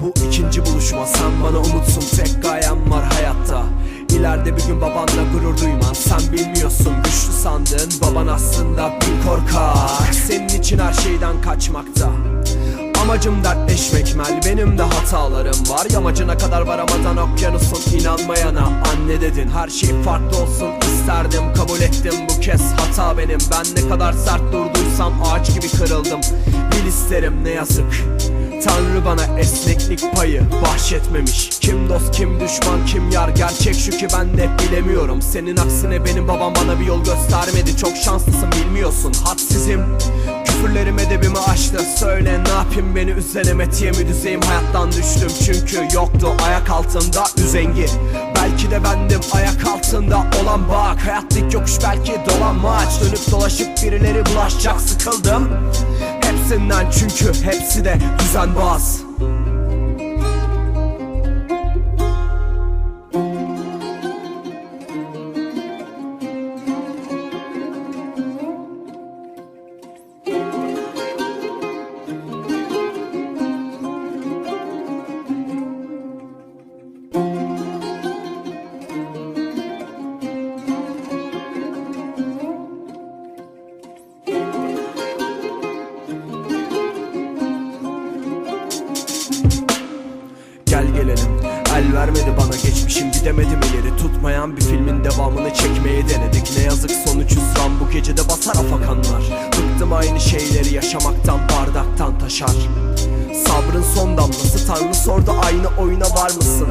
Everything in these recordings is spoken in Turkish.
Bu ikinci buluşma sen bana umutsun tek gayem var hayatta. İleride bir gün babanla gurur duyman Sen bilmiyorsun güçlü sandın Baban aslında bir korkak. Senin için her şeyden kaçmakta Amacım dertleşmek mel benim de hatalarım var. Yamacına kadar varamadan okyanusun inanmayana. Anne dedin her şey farklı olsun isterdim. Kabul ettim bu kez hata benim. Ben ne kadar sert durduysam ağaç gibi kırıldım. Bil isterim ne yazık. Tanrı bana esneklik payı bahşetmemiş. Kim dost kim düşman kim yar? Gerçek şu ki ben de bilemiyorum. Senin aksine benim babam bana bir yol göstermedi. Çok şanslısın bilmiyorsun. Hadsizim. Küfürlerim edebimi aştı Söyle yapayım beni üzen emetiye mi düzeyim Hayattan düştüm. Çünkü yoktu ayak altında üzengi. Belki de bendim ayak altında olan bak. Hayat dik yokuş belki dolanmaç Dönüp dolaşıp birileri bulaşacak sıkıldım. Hepsinden çünkü hepsi de düzenbaz Gel gelelim. El vermedi bana geçmişim gidemedim ileri. Tutmayan bir filmin devamını çekmeyi denedik. Ne yazık sonuç hüsran bu gecede basar afakanlar Bıktım aynı şeyleri yaşamaktan bardaktan taşar. Sabrın son damlası Tanrı sordu aynı oyuna var mısın?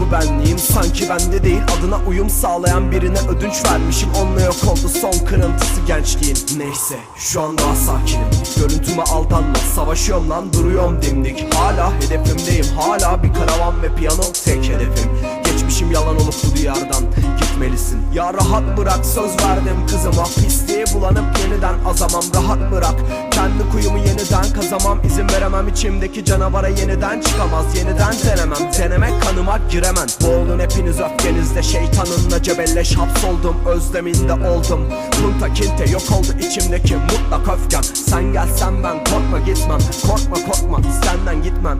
Bu benliğim. Sanki bende değil Adına uyum sağlayan birine ödünç vermişim. Onunla yok oldu son kırıntısı gençliğin. Neyse şu an daha sakinim. Görüntüme aldanma savaşıyorum lan duruyorum dimdik. Hala hedefimdeyim hala bir karavan ve piyano tek hedefim Geçmişim yalan olup bu diyardan gitmelisin. Ya rahat bırak söz verdim kızıma. Pisliğe bulanıp yeniden azamam. Rahat bırak kendi kuyumu yeniden kazamam. İzin veremem içimdeki canavara yeniden çıkamaz. Yeniden denemem denemek kanıma giremem Boğulun hepiniz öfkenizde şeytanınla cebelleş. Hapsoldum özleminde oldum. Punta kinte yok oldu içimdeki mutlak öfkem. Sen gelsen ben korkma gitmem. Korkma korkma senden gitmem